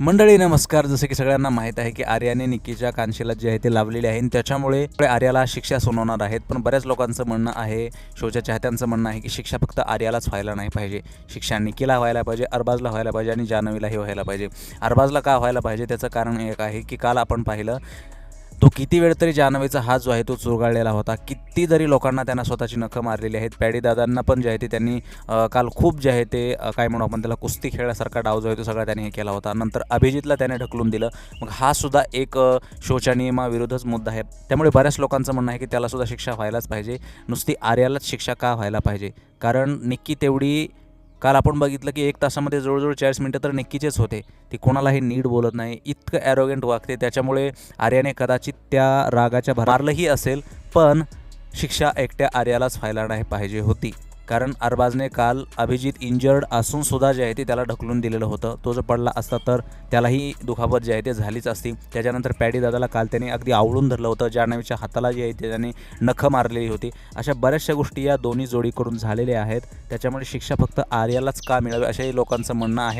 मंडळी नमस्कार. जसं की सगळ्यांना माहीत आहे की आर्याने निकीच्या कांशीला जे आहे ते लावलेले आहे आणि त्याच्यामुळे आर्याला शिक्षा सुनावणार आहेत. पण बऱ्याच लोकांचं म्हणणं आहे शोच्या चाहत्यांचं म्हणणं आहे की शिक्षा फक्त आर्यालाच व्हायला नाही पाहिजे. शिक्षा निकीला व्हायला पाहिजे अरबाजला व्हायला पाहिजे आणि जानवीलाही व्हायला पाहिजे. अरबाजला का व्हायला पाहिजे? त्याचं कारण एक आहे की काल आपण पाहिलं तो किती वेळ तरी जानवेचा हात जो आहे तो चुरगाळलेला होता. किती जरी लोकांना त्यांना स्वतःची नखं मारलेली आहेत. पॅडीदादांना पण जे आहे ते त्यांनी काल खूप जे आहे ते काय म्हणू आपण त्याला कुस्ती खेळल्यासारखा डाव जो आहे तो सगळा त्याने हे केला होता. नंतर अभिजितला त्याने ढकलून दिलं. मग हा सुद्धा एक अ, शोच्या नियमाविरुद्धच मुद्दा आहे. त्यामुळे बऱ्याच लोकांचं म्हणणं आहे की त्याला सुद्धा शिक्षा व्हायलाच पाहिजे. नुसती आर्यालाच शिक्षा का व्हायला पाहिजे? कारण निक्की तेवढी काल आपण बघितलं की एक तासामध्ये जवळजवळ चाळीस मिनटं तर नक्कीचेच होते. ती कोणालाही नीट बोलत नाही इतकं ॲरोगेंट वागते. त्याच्यामुळे आर्याने कदाचित त्या रागाच्या भरारलंही असेल पण शिक्षा एकट्या आर्यालाच व्हायला नाही पाहिजे होती. कारण अरबाजने काल अभिजित इंजर्ड असून सुद्धा जे आहे ते त्याला ढकलून दिलेलं होतं. तो जर पडला असता तर त्यालाही दुखापत जे आहे ते झालीच असती. त्याच्यानंतर पॅडी दादाला काल त्याने अगदी आवळून धरलं होतं. जान्हवीच्या हाताला जी आहे ते त्याने नखं मारलेली होती. अशा बऱ्याचशा गोष्टी या दोन्ही जोडीकडून झालेल्या आहेत. त्याच्यामुळे शिक्षा फक्त आर्यालाच का मिळावी अशाही लोकांचं म्हणणं आहे.